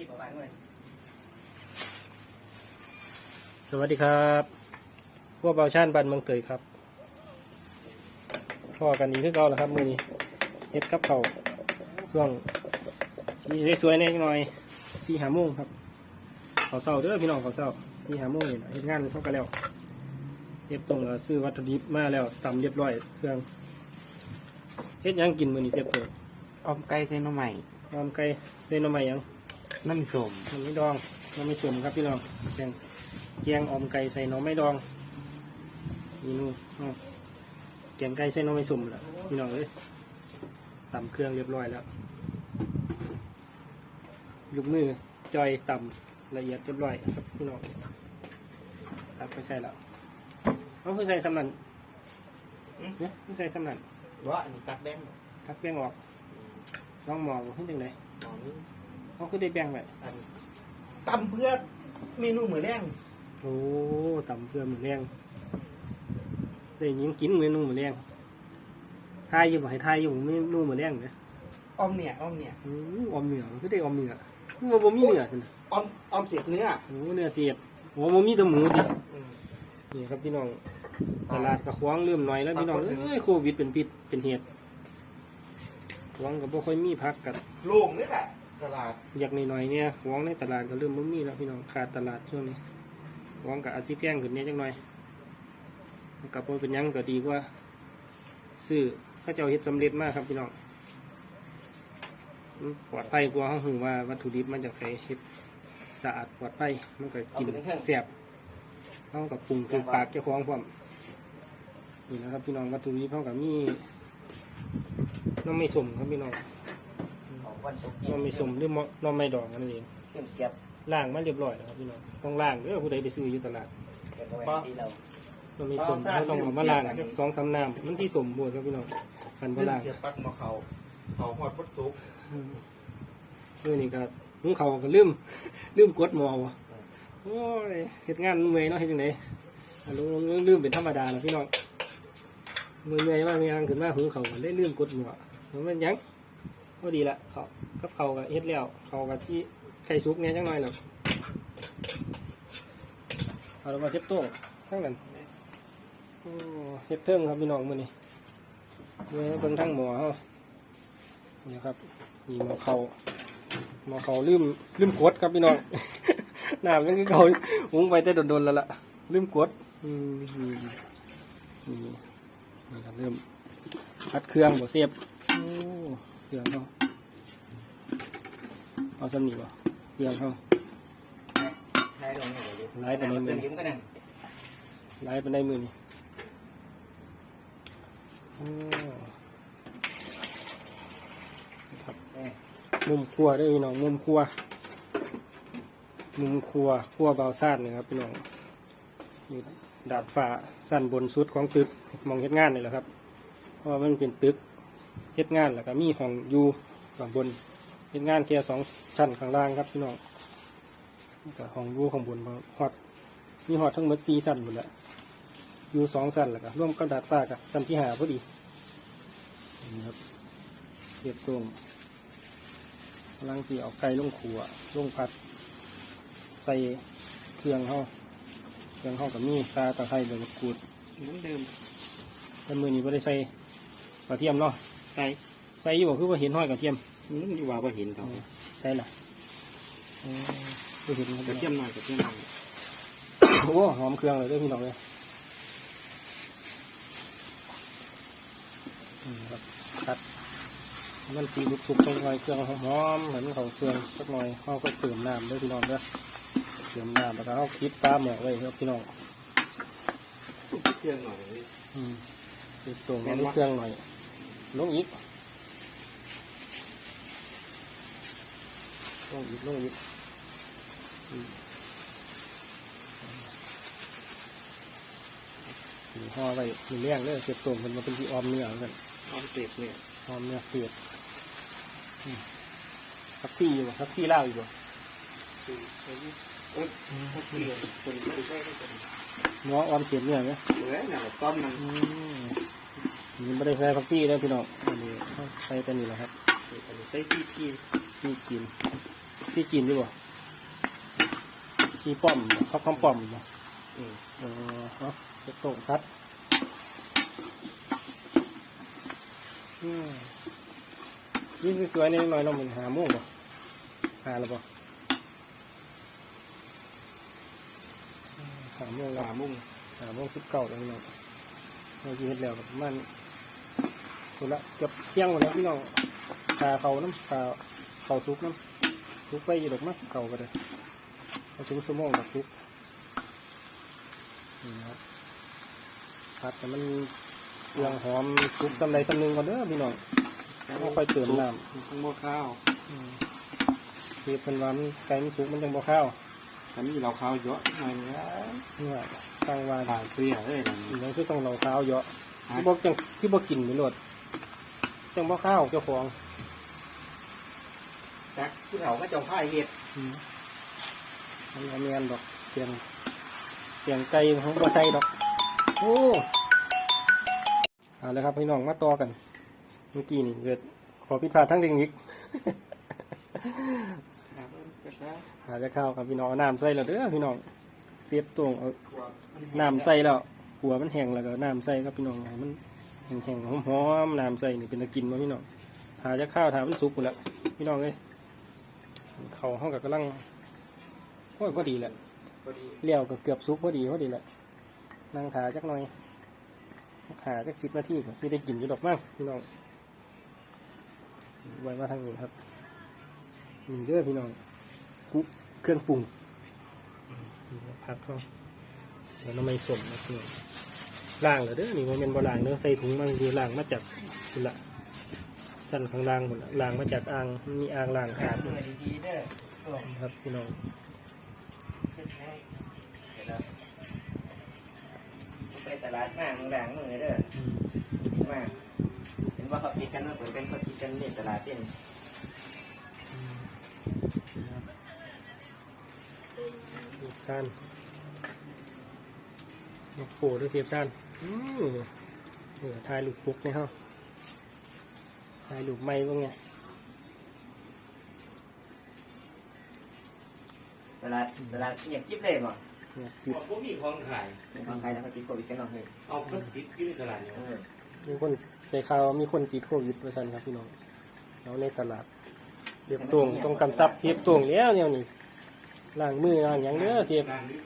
ลงคลิปเอาไว้หน่อยสวัสดีครับพวกเบาชันบันเมืองเตยครับพ่อกันอีกคือเก่าแล้วครับมือนี้เฮ็ดกับเขาวช่วงสีสวยๆแน่หน่อยสี่หาโมงครับเขาวเศร้าเด้อพี่น้องเขาวเศร้าสี่หาโมงนี่ล่ะเฮ็ดงานเข้ากันแล้วเฮ็ดตรงแล้วซื้อวัตถุดิบมาแล้วตำเรียบร้อยเครื่องเฮ็ดหยังกินมือนี้เสียบเตยออมไก่เส้นหน่อใหม่นอมไก่เส้นหน่อไม้หยัง น้ำส้มมันไม่ดองมันไม่สมครับพี่น้องแกงแกงออมไก่ใส่หน่อไม่ดองนี่นู่นอ้าวแกงไก่ใส่หน่อไม่สมแล้วพี่น้องเอ้ยตำเครื่องเรียบร้อยแล้วลูกมือจอยตำละเอียดเรียบร้อยครับพี่น้องตักไปใส่แล้วเขาคือใส่สำนันเนี่ยคือใส่สำนันว่าอันนี้ตักแบงค์ทักแป้งออกลองหมอกขึ้นจังไดหมอนี่ เขาคือได้แป้งไว้อันตำเพื่อเมนูมือแรงโอ้ตำเพื่อมือแรงได้ยิงกินเมนูมือแรงทายอยู่บ่ให้ทายอยู่เมนูมือแรงเนี่ยออมเนี่ยออมเนี่ยอืออมเหนือมันคือได้ออมเหนือมันบ่มีเนื้อสินะออมออมเศษเนื้อโอ้เนื้อเสียดโอ้บ่มีแต่หมูดิอืมนี่ครับพี่น้องตลาดกระควางเริ่มหน่อยแล้วพี่น้องเอ้ยโควิดเป็นพิษเป็นเหตุควางก็บ่ค่อยมีพักกันโล่งนี่แหละ ตลาดอยากหน่อยๆเนี่ยควางในตลาดก็เริ่มบ่มีแล้วพี่น้องขาดตลาดช่วงนี้ควางก็อาจสิแพงขึ้นเนี่ยจังหน่อยกับบ่เป็นหยังก็ดีกว่าซื้อเข้าเจ้าเฮ็ดสำเร็จมากครับพี่น้องมันปลอดภัยกว่าเขาหูว่าวัตถุดิบมันจากใส่เฮ็ดสะอาดปลอดภัยมันก็กินแซ่บเขากับปรุงคือปากเจ้าของพร้อมนี่นะครับพี่น้องวัตถุดิบเขากับมีน้องไม่สมครับพี่น้องของ วันศุกร์น้องไม่สมหรือมะน้องไม่ดองนั่นเองเข็มเสียบล่างมาเรียบร้อยแล้วครับพี่น้องต้องล่างเด้อผู้ใดไปซื้ออยู่ตลาดเก็บเอาไว้ที่เราน้องไม่สมเขาต้องเอามาล่างจักสองสามน้ำมันที่สมบูรณ์ครับพี่น้องคันบ่ล่าง เสียบปักมาเขาเขาหอดพุทซุกเมื่อนี่ก็หุงเขาวก็ลืม ลืมกดหมอวะโอ้ยเฮ็ดงานเมื่อยเนาะเฮ็ดจังไดอะลุงลุงลืมเป็นธรรมดาแล้วพี่น้องมือเมื่อยมากมีงานขึ้นมาหุงเขาวก็ได้ลืมกดหมอแล้วมันหยัง พอดีละเขากับเขาวก็เฮ็ดแล้วเขาวก็ที่ไข่สุกเนี่ยจังหน่อยแล้วเอาเรามาเชฟโต้ทั้งนั้นโอ้เฮ็ดเทิงครับพี่น้องมือนี้เมื่อเบิ่งทั้งหมอเฮานี่ครับนี่หมอเขาหมาเขาลืมลืมกดครับพี่น้องน้ำยังคือเขาหุงไปแต่โดนๆแล้วล่ะลืมกดอืมนี่นี่นี่ครับเริ่มพัดเครื่องบ่เสียบโอ้ เครื่องเขาเอาสำนีบ่เครื่องเขาได้ลงให้เลยไล่ไปในมือได้ไล่ไปในมือนี่โอ้ครับมุมครัวได้พี่น้องมุมครัว มุมครัวครัวเบาซ่านนะครับพี่น้องอยู่ดาดฟ้าสั้นบนสุดของตึกมองเฮ็ดงานนี่แหละครับ เพราะว่ามันเป็นตึก เฮ็ดงานแล้วก็มีห้องอยู่ข้างบนเฮ็ดงานแค่สองชั้นข้างล่างครับพี่น้องแล้วก็ห้องอยู่ข้างบนฮอดมีฮอดทั้งหมดสี่ชั้นหมดแล้วอยู่สองชั้นแล้วก็ร่วมกับดาดฟ้ากับชั้นที่ห้าพอดีนี่ครับเรียบตรงกำลังที่เอาไก่ลงขัวลงผัด ใส่เครื่องเขาเครื่องเขากับมีตาตะไคร้ใบมะกรูดเหมือนเดิมแต่มือนี้ไม่ได้ใส่กระเทียมเนาะ ใส่ใส่อยู่บ่คือว่าเห็นห้อยกระเทียมอืมอยู่ว่าพอเห็นเขาใส่ละอืมคือเห็นกกระระเทีเทียยมมหน่อยกระเทียมหน่อยโอ้หอมเครื่องเลยเด้วยพี่น้องเลยนี่ครับคัดมันสีสุกๆตรงไว้เครื่องหอมๆเหมือนเขาเครื่องสักหน่อยเขาก็เติมน้ำเด้วยพี่น้องเด้อเติมน้ำแล้วก็เอาคิดปลาหมอกไว้ครับพี่น้องเครื่องหน่อยอืมติดตรงนี้เครื่องหน่อย ลงอีกลงอีกลงอีกอืมนี่ห่อไว้มีเลี้ยงเลยเสียบตรงมันมาเป็นที่ออมเนื้อกันออมเต็บเนี่ยออมเนื้อเสียบอืมทักซี่อยู่บ่ทักซี่เล่าวอยู่บ่เอ้ยเขาเกลียดคนไม่ได้ได้คนเนื้อออมเสียบเนื้อไหมเหลือเนี่ยต้อมมันอืม นี่ไม่ได้ใส่ทักซี่เลยพี่น้องอันนี้ใส่แต่นี่แหละครับใส่ที่ที่ที่กินที่กินอยู่บ่ชีป้อมข้าวข้าวป้อมบ่อืมเออเนาะเจ็ดโต่งครับอืมนี่สวยๆนี่หน่อยเราเหมือนหาโม่งบ่หาแล้วบ่อืมหาโม่งแล้วขามุ่งหาโมงสิบเก้าแล้วพี่น้องเราจะเห็นแล้วกับมั นคนละเกือบเที่ยงหมดแล้วพี่น้องขาเขาน้ำขาเขาซุกน้ำซุกไปอยู่ดอกมั้งเขาก็เลยเอาซุกสมองดอกซุกนี่นะครับผัดแต่มันเครื่องหอมซุกสำไรสำนึงก่อนเด้อพี่น้องเอาค่อยเติมน้ข้างหม้อข้าวำอืมคือเป็นว่ามันไก่มันสุกมันยังบ่ข้าวอันนี้เราข้าวเยอะหน่อยนะเนี่ยตั้งว่าผ่าเสียเลยนะ อีกอย่างคือต้องเราข้าวเยอะที่บอกจังที่บอกกินไปโลด จังบอกข้าวเจ้าของจักผู้เฒ่าก็จงผ้าเห็ดอืมอันนี้เมียนดอกเสียงเสียงไก่ของบัใส่ดอก โอ้เอาเลยครับพี่น้องมาต่อกัน เมื่อกี้นี่เกิดขอพิดพลาททั้งเทคนิคหาจะเข้าวครับพี่น้องเอาน้ำใส่แล้วเด้อพี่น้องเสียบตวงเอาน้ำใส่แล้วหัวมันแห้งแล้วก็น้ำใส่ครับพี่น้องให้มัน แห้งๆหอมๆน้ำใส่นี่เป็นตะกินวะพี่น้องหาจะข้าวถามมันสุกหมดแล้วพี่น้องเอ้ยเขาห้องกับกำลังโอ้ยพอดีแหละพอดีเลี้ยวก็เกือบสุกพอดีพอดีแหละนั่งถาจักหน่อยขาจักสิบนาทีก็สิได้กินอยู่ดอกมั้งพี่น้องไว้มาทางนี้ครับนี่เด้อพี่น้องกุ๊กเครื่องปรุงนี่พักเขาแล้วน้ำไม่สมนะพี่น้อง ล่างเหรอเด้อนี่มันเป็นบ่ล่างเด้อใส่ถุงมันคือล่างมาจากนี่ละสั้นข้างล่างหมดละล่างมาจากอ่างมีอ่างล่างอาบเหนื่อยดีๆเด้อครับพี่น้องเดี๋ยวเราไปตลาดมากมึงแรงมึงเลยเด้ออืมมาเห็นว่าเขาคิดกันว่าเปิดเป็นเขาคิดกันเนี่ยตลาดเป็นอืมครับลูกสั้นลูกโผล่ด้วยเสียบสั้น อืมเหนือทายลูกปุกเนี่ยฮะทายลูกไม้บ้างไงตลาดตลาดเงียบกิ๊บเลยบ่เนี่ยหยุดพวกมีของขาย เป็นของใครแล้วเขาติดโควิดกันเนาะเฮ้ยเอาก็ติดที่ตลาดเนี่ยเออมีคนในข่าวว่ามีคนติดโควิดประสันครับพี่น้องแล้วในตลาดเรียบตวงต้องกำซับเทียบตวงแล้วเนี่ยนี่ล้างมือล้างอย่างเด้อเสียบ ร้านนี้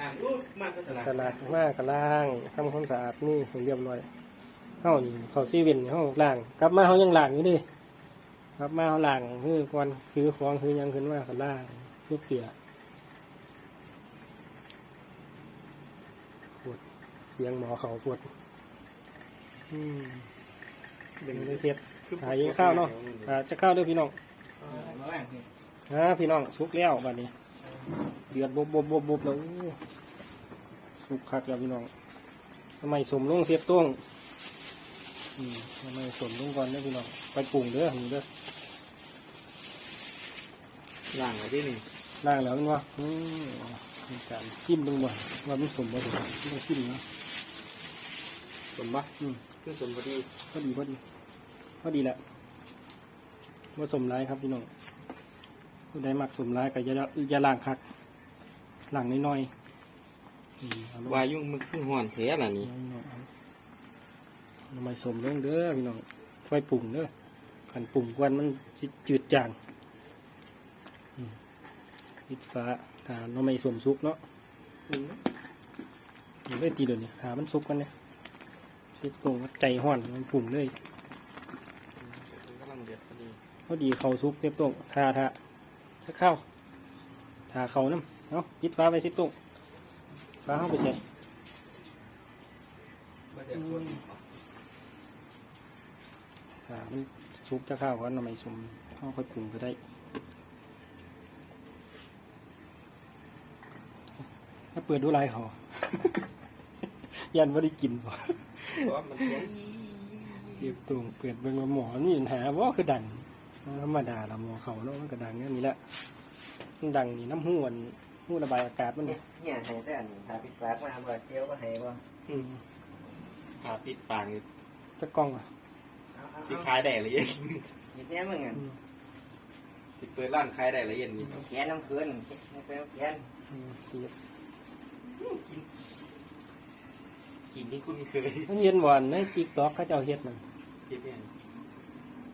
ร้านรูปมากก็ตลาดตลาดมากกับล้างทำความสะอาดนี่ให้เรียบร้อยเฮานี่เขาซีเว่นนี่เฮาล้างกลับมาเฮายังล้างอยู่เดิกลับมาเฮาล้างคือก่อนคือของคือหยังขึ้นมาก็ล้างยุบเปียปวดเสียงหมอเขาปวดอืมเป็นไม่ได้เสร็จหายิงข้าวเนาะหาจะข้าวเด้วยพี่น้องเอามาว่างสิฮะพี่น้องสุกแล้วบัดนี้ เดือดบบบบบบแล้วอู้สุกคักแล้วพี่น้องทำไมสมลงเสียบต้วงอืมทำไมสมลงก่อนเด้อพี่น้องไปปรุงเด้อหนูเด้อล่างอะไรที่นี่ล่างแล้วมันวะอืมมีการจิ้มลงบ่ว่ามันสมบ่ถึงต้องจิ้มนะสมบัติอืมคือสมพอดีพอดีพอดีพอดีแหละว่าสมร้ายครับพี่น้องผู้ใดมักสมร้ายก็อย่าอย่าล่างคัก ล่างน้อยๆอืมเอาลง วายุ่งมันขึ้นห่อนเทะล่ะนี่ทำไมสมเรื่องเด้อพี่น้องไฟปุ่งเด้อขันปุ่งกวนมันสิจืดจางอืมปิดฟ้าถ้าน้ำไม่สมซุกเนาะอย่าได้ตีเดี๋ยวนี้หามันซุกกันเนี่ยสิตรงใจห้อนมันปุ่งเลยกำลังเดือดพอดี พอดีเขาซุกเรียบตรงทาทาถ้าเข้าทาเขาน้ำ เนาะปิดฟ้าไปสิตรงฟ้าเข้าไปใส่อ่ามันซุปจะข้าวก่อนทำไมสมเอาค่อยปรุงก็ได้ถ้าเปิดดูลายเขายันว่าได้กินบ่เพราะว่ามันเสียบตรงเปิดเป็นว่าหมอนี่ปัญหาว่าคือดังธรรมดาละหมอเขาเนาะมันก็ดังอย่างนี้แหละดังนี่น้ำหูมัน หูระบายอากาศมันเนี่ยเนี่ยให้แต่อันถ้าปิดปากมาบ่เจียวก็ให้บ่อืมขาปิดปากนี่จะกล้องอะเอาเอาสีเอาคายแดดเลยคิดเนี่ยมึงอะอืมสีสิเปิดร้านขายได้ละเอียดนี่แขนน้ำเกินไม่เป็นแขนอืมสีกินที่คุณเคยมันเห็นบ่อนในติ๊กต็อกเขาเจ้าเฮ็ดมันคิดเนี่ย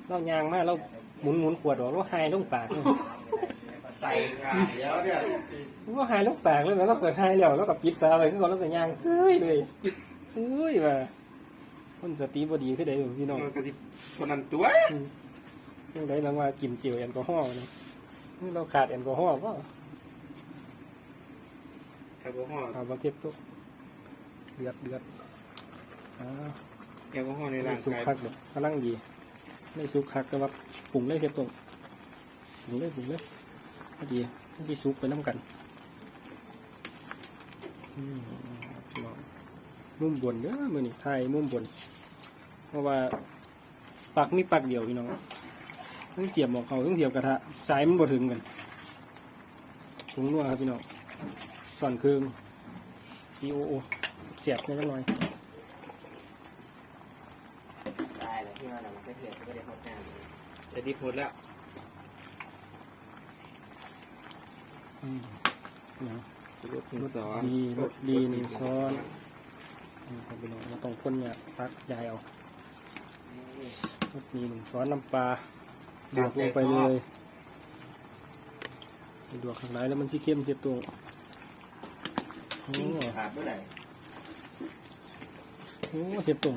เรายางมาเราหมุนหมุนขวดออกเราหายลงปากเลย ใส่ขาเดี๋ยวเนี่ยเราหายลงปากเลยแล้วเราเกิดหายแล้วเราก็ปิดตาไปคือก่อนเราก็ยางเซ้ยเลยเซ้ยว่าคนสติบ่ดีคือใดบ่พี่น้องมันก็สิคนนั้นตัวอืมยังไดลังว่ากินเจียวแอลกอฮอล์นี่นี่เราขาดแอลกอฮอล์ป่ะแอลกอฮอล์เอามาเก็บตุ๊กเดือดเดือดอ่าแอลกอฮอล์ในไม่ร่างสุกกายคักเดี๋ยวกำลังดีไม่สุกคักแต่ว่าปรุงเลยเสียบตรงปรุงเลยปรุงเลย พอดีไม่ใช่สุกไปน้ำกันมุมบนเด้อมือนี่ไทยมุมบน เพราะว่าปักมีปักเดียวพี่น้องต้องเสียบหมอกเขาต้องเสียบกระทะสายมันบ่ถึงกันปรุงนัวครับพี่น้องส่วนเครื่องดีโอโอเสียบนิดหน่อยตายแล้วที่ว่าเราไม่เทียบก็ได้พอใจแต่ดีผลแล้ว อืมนะ รถดินสอนดีรถดีหนึ่งซ้อนนี่ครับพี่น้องเราต้องพ่นเนี่ยตักยายเอารถมีหนึ่งซ้อนน้ำปลาดวกลงไปเลยดวกข้างในแล้วมันที่เข้มเสียบตรงโอ้ขาดเมื่อไหร่โหเสียบตรง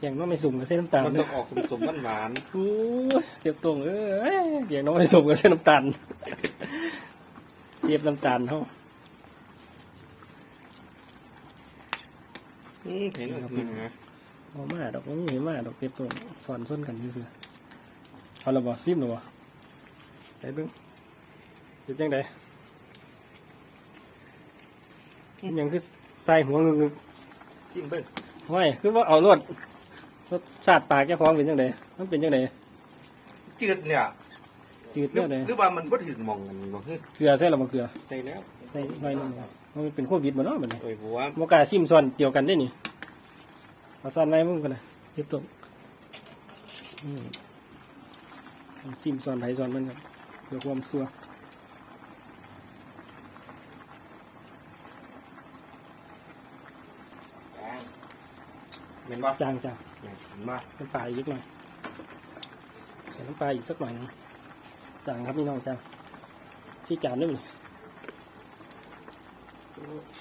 อย่างน้องไม่สุ่มกับเส้นน้ำตาลมันต้องออกสุ่มๆหวานโอ้เสียบตรงเอ้ยอย่างน้องไม่สุ่มกับเส้นน้ำตาล เสียบน้ำตาลเขาๆอืมเห็นแล้วนะเอามาดอกมันมีมาดอกเต็บตัวสอนส้นกันซื่อๆเอาละบ่ซิมหรือบ่ไอ้เบิ่งเป็นจังไดมันยังคือใส่หัวงึกจิ้มเบิ้งๆห้อยคือว่าเอารสรสชาติปลากแก้พร้อมเป็นจังไดมันเป็นจังไดจืดเนี่ย จืดหรือเท่าใดหรือว่ามันบ่ถึงหมองกันบ่ฮึเกลือใส่หรือบ่เกลือใส่แล้วใส่หน่อยหนึงบ่มันเป็นโควิดบ่เนาะบัดนี้โอ้ยบัวบ่กล้าซิมซ้อนเดียวกันได้นี่เอาซ้อนไว้มึงกันนะเก็บตัวอืมซิมซ้อนไผซ้อนมันครับเพื่อความชัวร์เห็นบ่จางจางเห็นบ่ น้ำปลาอีกหน่อยใส่น้ำปลาอีกสักหน่อยหนึง จางครับพี่น้องจางที่จานด้วยนี่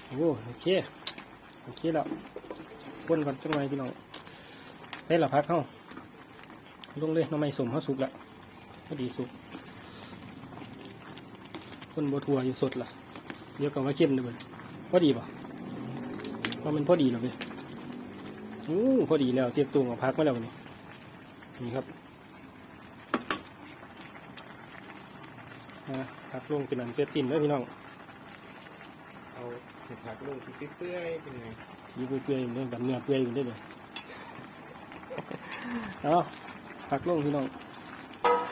โอ้โอเคโอเคแล้วคนก่อนจังหนพี่น้องได้ละพักเข้าลงเลยน้ำไม่สมเขาสุกล้วพอดีสุกคนบัวทัวอยู่สดล่ะเดี๋ยวก็ว่าเข้มเลยเบิดพอดีป่ะว่ามันพอดีเหรอเว้ยโอ้พอดีแล้วเทียบตัวกับพักมาแล้วนี่นี่ครับ นะพักลงเป็นอันเสร็จสิ้นแล้วพี่น้องเอาเห็ดผักลงสิเปื่อยๆเป็นไงยีเปื่อยๆเรื่องแบบเนื้อเปื่อยอยู่ได้เลยเอาพักลงพี่น้อง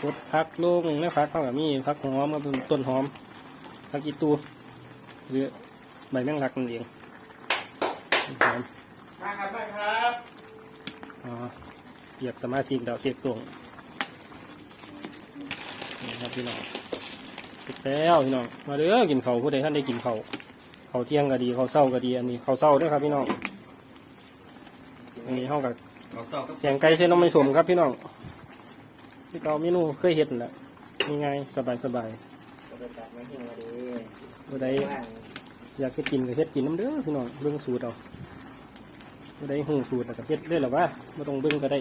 กดพักลงแล้วพักเข้ากับมีพักหอมกับต้นหอมพักอีตูหรือใบแมงลักนั่นเองหอมมาครับมาครับอ๋อเรียกสมาชิกดาวเสียกตวงนี่ครับพี่น้องเสร็จ แล้วพี่น้องมาเด้อกินเขาวผู้ใดท่านได้กินเขาวเขาวเที่ยงก็ดีเขาวเศร้าก็ดีอันนี้เขาวเศร้าเด้วยครับพี่น้องอันนี้ห้องกับเราสอบกับแกงไก่เส้นน้ำไม่สมครับพี่น้องที่เราเมนูเคยเห็นแหละนี่ไงสบายสบายก็ไปตัดไม้ทิ้งมาดีๆผู้ใดอยากจะกินก็เฮ็ดกินน้ำเด้อพี่น้องเบิ่งสูตรเอาผู้ใดหูสูตรแล้วก็เฮ็ดได้หรอวะไม่ต้องเบิ่งก็ได้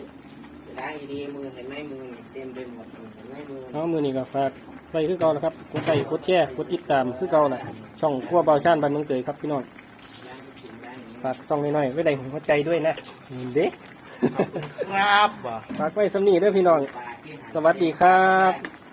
ล้างดีมือเห็นไหมมือเต็มไปหมดเห็นไหมมือเอามือนี่ก็ฝาก ไปคือเก่านะครับกดไลค์กดแชร์กดติดตามคือเก่าแหละช่องครัวเบาชานบ้านเมืองเตยครับพี่น้องล้างกินล้างฝากซ่องน้อยๆไว้ใดหัวใจด้วยนะเด็กครับบ่ฝากไว้สำนีเด้อพี่น้องปลาที่หาสวัสดีครับ